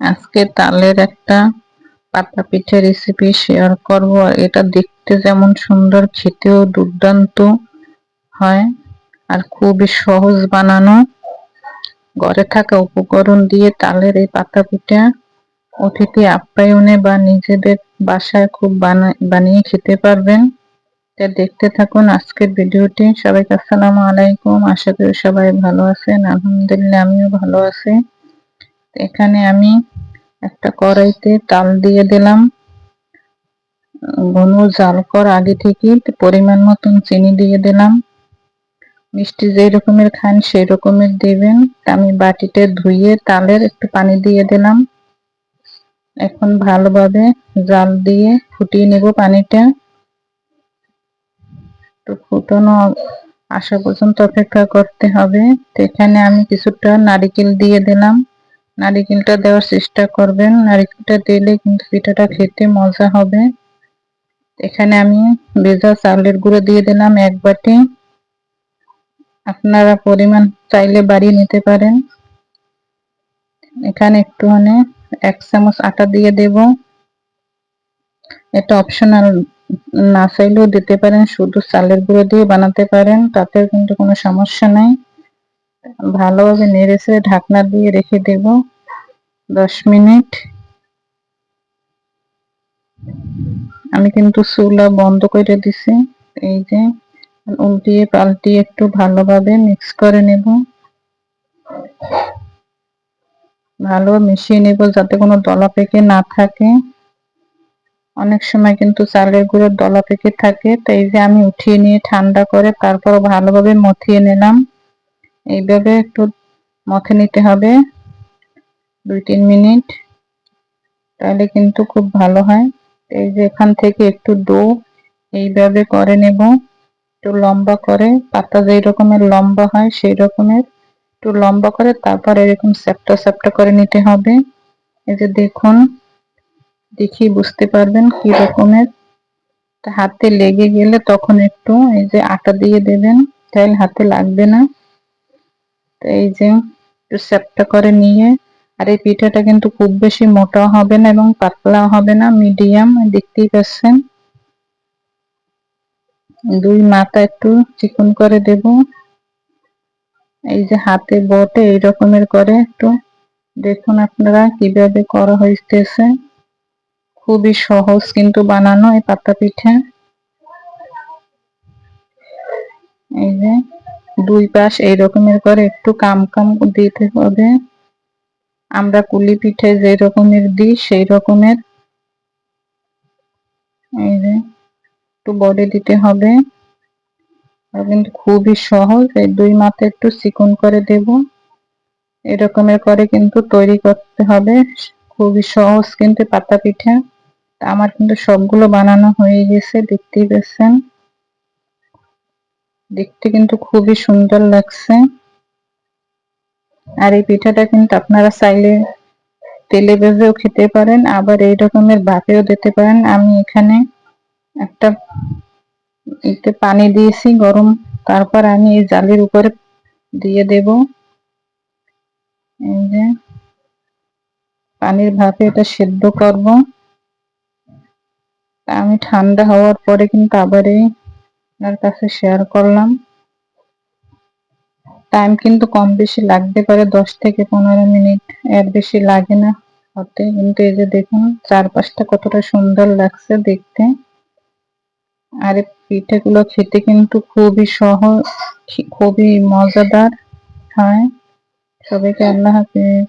আজকে তালের একটা পাতা পিঠে রেসিপি শেয়ার করব। এটা দেখতে যেমন সুন্দর, খেতেও দুর্দান্ত হয় আর খুবই সহজ বানানো। ঘরে থাকা উপকরণ দিয়ে তালের এই পাতা পিঠা অতিথি আপ্যায়নে বা নিজেদের বাসায় খুব বানিয়ে খেতে পারবেন। তা দেখতে থাকুন আজকের ভিডিওটি। সবাইকে আসসালামু আলাইকুম। আশা করি সবাই ভালো আছেন। আলহামদুলিল্লাহ, আমিও ভালো আছি। এখানে আমি একটা কড়াইতে তাল দিয়ে দিলাম। ঘন জাল কর আগে থেকে পরিমাণ মতন চিনি দিয়ে দিলাম। মিষ্টি যে রকমের খান সেই রকমের দেবেন। আমি বাটিতে ধুয়ে তালের একটু পানি দিয়ে দিলাম। এখন ভালোভাবে জাল দিয়ে ফুটিয়ে নেব পানিটা। তো ফুটানো আসা পর্যন্ত অপেক্ষা করতে হবে। এখানে আমি কিছুটা নারিকেল দিয়ে দিলাম। নারিকেলটা দেওয়ার চেষ্টা করবেন। নারিকেলটা দিলে কিন্তু পিঠাটা খেতে মজা হবে। এখানে আমি ভেজা চাউলের গুঁড়ো দিয়ে দিলাম এক বাটি। আপনারা পরিমাণ চাইলে বাড়িয়ে নিতে পারেন। এখানে একটুখানি এক চামচ আটা দিয়ে দেব। এটা অপশনাল না চাইলেও দিতে পারেন, শুধু চালের গুঁড়ো দিয়ে বানাতে পারেন তাতে কিন্তু কোনো সমস্যা নাই। ভালোভাবে নেড়েছে ঢাকনা দিয়ে রেখে দেব। দশ মিনিট। আমি কিন্তু চুলা বন্ধ করে দিছি। এই যে, উল্টিয়ে পাল্টিয়ে একটু ভালোভাবে মিক্স করে নেব। ভালো মিশিয়ে নেব যাতে কোনো দলা পেকে না থাকে। অনেক সময় কিন্তু চালের গুঁড়োর দলা পেকে থাকে তাই যে আমি উঠিয়ে নিয়ে ঠান্ডা করে তারপর ভালোভাবে মথিয়ে নিলাম। এইভাবে একটু মথে নিতে হবে। দুই তিন মিনিট। তাহলে কিন্তু খুব ভালো হয়। এই যে এখান থেকে একটু ডো এইভাবে করে নেব। একটু লম্বা করে, পাতা যেই রকমের লম্বা হয় সেই রকমের একটু লম্বা করে, তারপর এরকম স্যাপটা স্যাপটা করে নিতে হবে। এই যে দেখুন, দেখি বুঝতে পারবেন কি রকমের। হাতে লেগে গেলে তখন একটু এই যে আটা দিয়ে দেবেন তাহলে হাতে লাগবে না। এই যে একটু স্যাপটা করে নিয়ে আর এই পিঠাটা কিন্তু খুব বেশি মোটা হবে না এবং পাতলা হবে না মিডিয়াম দেখতেই পাচ্ছেন। দুই মাথা একটু চিকন করে দেব। এই যে হাতে বটে, এই রকমের করে একটু। দেখুন আপনারা কীভাবে করা হইতেছে। খুবই সহজ কিন্তু বানানো এই পাতা পিঠা। এই যে দুই পাশ এই রকমের করে একটু কাম কাম দিতে হবে। আমরা কুলি পিঠে যে রকমের দিই, সেই রকমের। এই যে, একটু বডি দিতে হবে। কিন্তু খুবই সহজ, এই দুই মাথা একটু চিকন করে দেব। এরকমের করে কিন্তু তৈরি করতে হবে। খুবই সহজ কিন্তু পাতা পিঠা। আমার কিন্তু সবগুলো বানানো হয়ে গেছে, দেখতেই পাচ্ছেন। দেখতে কিন্তু খুবই সুন্দর লাগছে। আর এই পিঠাটা কিন্তু আপনারা চাইলে তেলে ভেজেও খেতে পারেন, আবার এই রকমের ভাপেও দিতে পারেন। আমি এখানে একটা এতে পানি দিয়েছি গরম, তারপর আমি এই জালের উপরে দিয়ে দেব। এই যে পানির ভাপে এটা সেদ্ধ করব। আমি ঠান্ডা হওয়ার পরে কিন্তু আবার এই আপনার কাছে শেয়ার করলাম। টাইম কিন্তু কম বেশি লাগতে পারে, দশ থেকে পনেরো মিনিট এর বেশি লাগে না হতে। কিন্তু এই যে দেখুন, চারপাশটা কতটা সুন্দর লাগছে দেখতে। আর পিঠেগুলো খেতে কিন্তু খুবই সহজ খুবই মজাদার হয়। সবাইকে আল্লাহ হাফিজ।